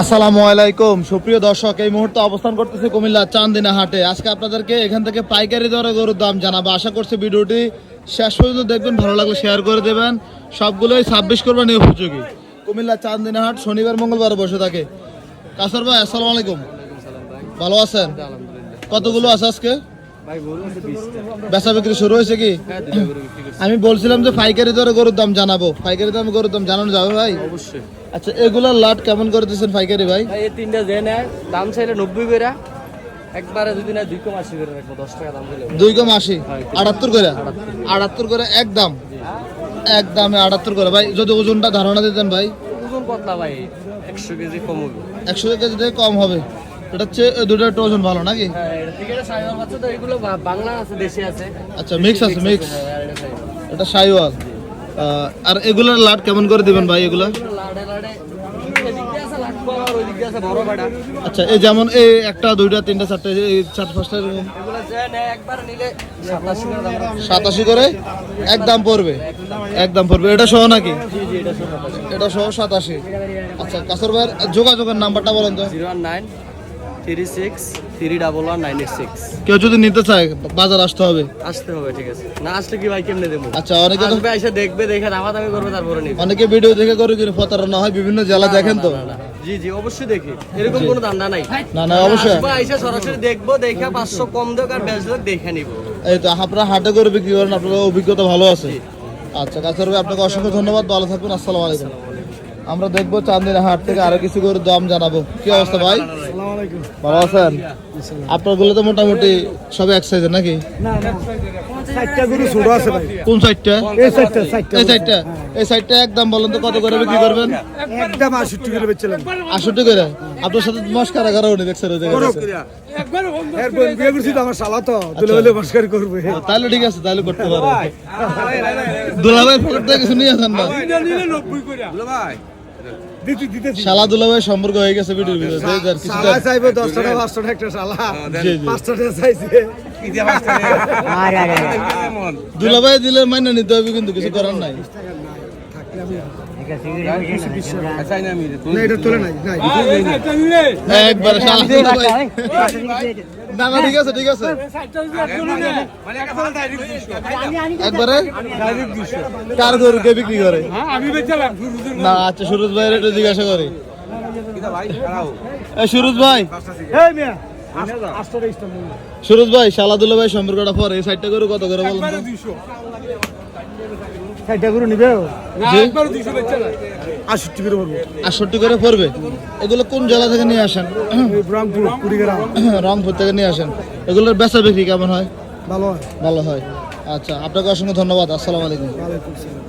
আসসালামু আলাইকুম। সুপ্রিয় দর্শক এই মুহূর্তে অবস্থান করতেছে কুমিল্লা চান্দিনা হাটে। আজকে আপনাদেরকে এখান থেকে পাইকারি দরে গরুর দাম জানাব। আশা করছি ভিডিওটি শেষ পর্যন্ত দেখবেন ভালো লাগলে শেয়ার করে দেবেন। সবগুলোই ছাব্বিশ কোরবানি উপযোগী। কুমিল্লা চান্দিনা হাট শনিবার মঙ্গলবার বসে থাকে। কাসার ভাই আসসালামু আলাইকুম। ভালো আছেন? কতগুলো আছে আজকে? বেচা বিক্রি শুরু হয়েছে কি? হ্যাঁ আমি বলছিলাম যে পাইকারি দরে গরুর দাম জানাব। পাইকারি দামে গরুর দাম জানানো যাবে ভাই? অবশ্যই। আচ্ছা এগুলার লাট কেমন করে দিচ্ছেন পাইকারি ভাই? ভাই এই তিনটা যে নেয় দাম চাইলে নব্বই করে একবারে যদি না দুই কম আশি করে রাখব দশ টাকা দাম দিলে। দুই কম আশি? আটাত্তর করে আটাত্তর করে একদম এক দামে? আটাত্তর করে ভাই যদি ওজনটা ধারণা দিতেন ভাই। ওজন পাতলা ভাই একশো কেজি কম হবে। একশো কেজি থেকে কম হবে। এটা হচ্ছে দুটো একটু ওজন ভালো নাকি? হ্যাঁ এটা থেকে এটা সাইবার বাচ্চা তো এগুলো বাংলা আছে দেশি আছে। আচ্ছা মিক্স আছে মিক্স হ্যাঁ, এটা। সাইওয়াল। আর এগুলার লাট কেমন করে দিবেন ভাই এগুলা আচ্ছা এই যেমন এই একটা দুইটা তিনটা চারটে এই চার পাঁচটা এরকম? সাতাশি করে এক দাম পড়বে? এক দাম পড়বে। এটা সহ নাকি? এটা সহ সাতাশি। আচ্ছা কাসর ভাইয়ের যোগাযোগের নাম্বারটা বলেন তো। Zero nine three six three double one nine eight six কেউ যদি নিতে চায় বাজার আসতে হবে। আসতে হবে ঠিক আছে। না আসলে কি ভাই কেমনে দেবো? আচ্ছা অনেকে আসবে এসে দেখবে দেখে দামা দামি করবে তারপরে নিবে। অনেকে ভিডিও দেখে করে কিন্তু প্রতারণা হয় বিভিন্ন জেলা দেখেন তো। জি জি অবশ্যই দেখি। এরকম কোনো ধান্দা নাই। না না অবশ্যই। আসব এসে সরাসরি দেখব দেখে পাঁচশো কম দেখ আর বেশ দেখ দেখে নিবো। এই তো আপনারা হাটে করে বিক্রি করেন আপনার অভিজ্ঞতা ভালো আছে। আচ্ছা ভাই আপনাকে অসংখ্য ধন্যবাদ ভালো থাকবেন আসসালামু আলাইকুম। আমরা দেখব চান্দিনা হাট থেকে আরও কিছু করে দাম জানাব। কি অবস্থা ভাই? ভালো আছেন? আপনারগুলো তো মোটামুটি সব এক সাইজের নাকি? চারটা গরু ছোট আছে ভাই। কোন সাইডটা এই চারটা চারটা এই সাইডটা এই সাইডটা একদম বলেন তো কত করে বিক্রি করবেন? একদম আষট্টি করে বেচছিলাম। আষট্টি করে? আপনার সাথে মস্কারা করা উনি দেখছেন ওই জায়গায় এর বিয়ে করছি তো আমার শালা তো দুলে হলে মস্কার করবে। তাহলে ঠিক আছে তাহলে করতে পারো দুলাভাই। পকেট থেকে আসেন না। দিতেছি শালা দুলাভাই সম্পর্ক হয়ে গেছে ভিডিওর ভিতরে। দেখ আর কিছু শালা চাইবে দশ টাকা পাঁচ টাকা একটা শালা পাঁচ টাকা চাইছে। দুলাভাই দিলে মানে নিতে হবে কিন্তু কিছু করার নাই। কার গরু কে বিক্রি করে না আচ্ছা সুরজ ভাইয়ের একটু জিজ্ঞাসা করি সুরজ ভাই সুরজ ভাই শালা দুলাভাই সম্পর্কটা পরে এই সাইডটা গরু কত করে বলুন নিবে আষট্টি করে পড়ব। আটষট্টি করে পড়বে? এগুলো কোন জেলা থেকে নিয়ে আসেন? কুড়িগ্রাম। রংপুর থেকে নিয়ে আসেন। এগুলোর বেচা বিক্রি কেমন হয়? ভালো হয়। ভালো হয়। আচ্ছা আপনাকে অসংখ্য ধন্যবাদ। আসসালামু আলাইকুম। আসসালাম।